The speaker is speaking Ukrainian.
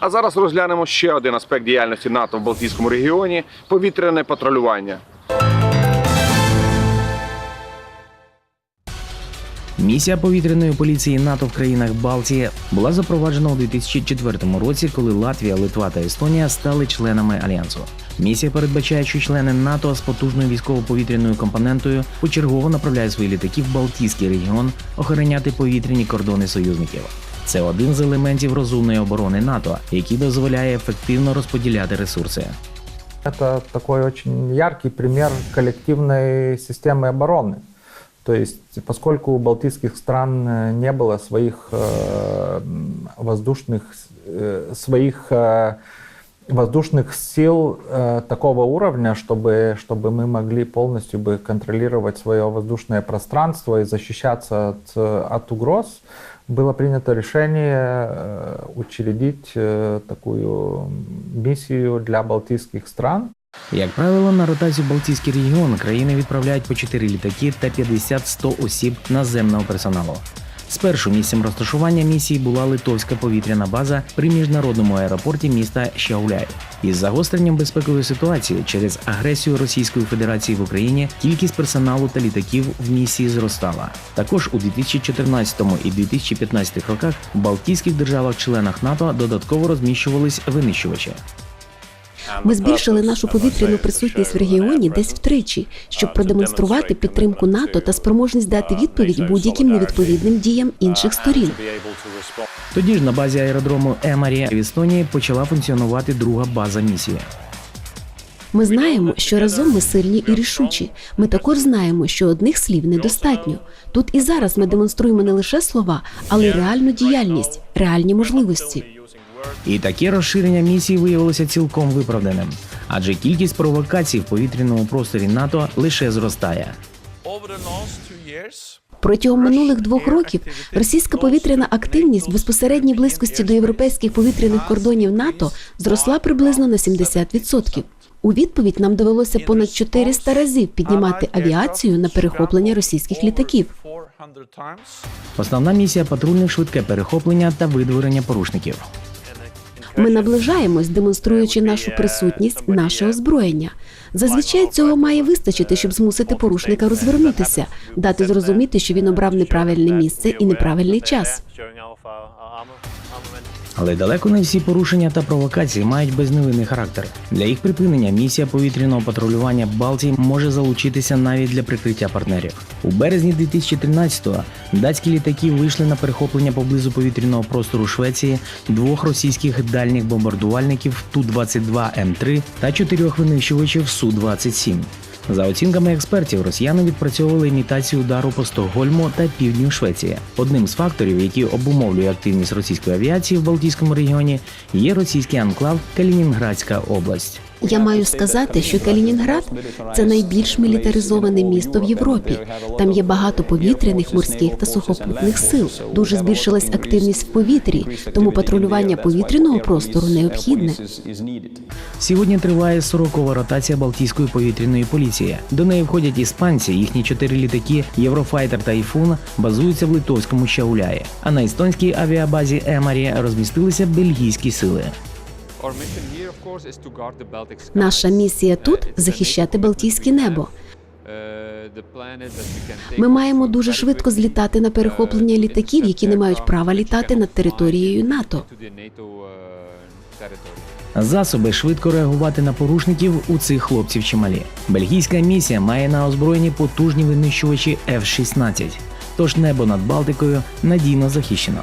А зараз розглянемо ще один аспект діяльності НАТО в Балтійському регіоні повітряне патрулювання. Місія повітряної поліції НАТО в країнах Балтії була запроваджена у 2004 році, коли Латвія, Литва та Естонія стали членами альянсу. Місія передбачає, що члени НАТО з потужною військово-повітряною компонентою почергово направляють свої літаки в Балтійський регіон охороняти повітряні кордони союзників. Це один з елементів розумної оборони НАТО, який дозволяє ефективно розподіляти ресурси. Это такой очень яркий пример коллективной системы обороны. То есть, поскольку у балтийских стран э, не было своих э, м, воздушных, э, своих э, воздушных сил э, такого уровня, чтобы, чтобы мы могли полностью бы контролировать свое воздушное пространство и защищаться от, э, от угроз, было принято решение э, учредить э, такую миссию для балтийских стран. Як правило, на ротацію Балтійський регіон країни відправляють по 4 літаки та 50-100 осіб наземного персоналу. Спершу місцем розташування місії була литовська повітряна база при міжнародному аеропорті міста Щауляй. Із загостренням безпекової ситуації через агресію Російської Федерації в Україні кількість персоналу та літаків в місії зростала. Також у 2014 і 2015 роках в Балтійських державах-членах НАТО додатково розміщувались винищувачі. Ми збільшили нашу повітряну присутність в регіоні десь втричі, щоб продемонструвати підтримку НАТО та спроможність дати відповідь будь-яким невідповідним діям інших сторін. Тоді ж на базі аеродрому Емарі в Естонії почала функціонувати друга база місії. Ми знаємо, що разом ми сильні і рішучі. Ми також знаємо, що одних слів недостатньо. Тут і зараз ми демонструємо не лише слова, але й реальну діяльність, реальні можливості. І таке розширення місії виявилося цілком виправданим, адже кількість провокацій в повітряному просторі НАТО лише зростає. Протягом минулих двох років російська повітряна активність в безпосередній близькості до європейських повітряних кордонів НАТО зросла приблизно на 70%. У відповідь нам довелося понад 400 разів піднімати авіацію на перехоплення російських літаків. Основна місія патрульних швидке перехоплення та видворення порушників. Ми наближаємось, демонструючи нашу присутність, наше озброєння. Зазвичай цього має вистачити, щоб змусити порушника розвернутися, дати зрозуміти, що він обрав неправильне місце і неправильний час. Але далеко не всі порушення та провокації мають безневинний характер. Для їх припинення місія повітряного патрулювання Балтії може залучитися навіть для прикриття партнерів. У березні 2013-го датські літаки вийшли на перехоплення поблизу повітряного простору Швеції двох російських дальніх бомбардувальників Ту-22М3 та чотирьох винищувачів Су-27. За оцінками експертів, росіяни відпрацьовували імітацію удару по Стокгольму та півдню Швеції. Одним з факторів, який обумовлює активність російської авіації в Балтійському регіоні, є російський анклав Калінінградська область. Я маю сказати, що Калінінград це найбільш мілітаризоване місто в Європі. Там є багато повітряних, морських та сухопутних сил. Дуже збільшилась активність в повітрі, тому патрулювання повітряного простору необхідне. Сьогодні триває 40-ва ротація Балтійської повітряної поліції. До неї входять іспанці. Їхні чотири літаки Єврофайтер та Іфун базуються в литовському Щауляї. А на естонській авіабазі Емарі розмістилися бельгійські сили. Наша місія тут захищати Балтійське небо. Ми маємо дуже швидко злітати на перехоплення літаків, які не мають права літати над територією НАТО. Засоби швидко реагувати на порушників у цих хлопців чималі. Бельгійська місія має на озброєнні потужні винищувачі F-16, тож небо над Балтикою надійно захищено.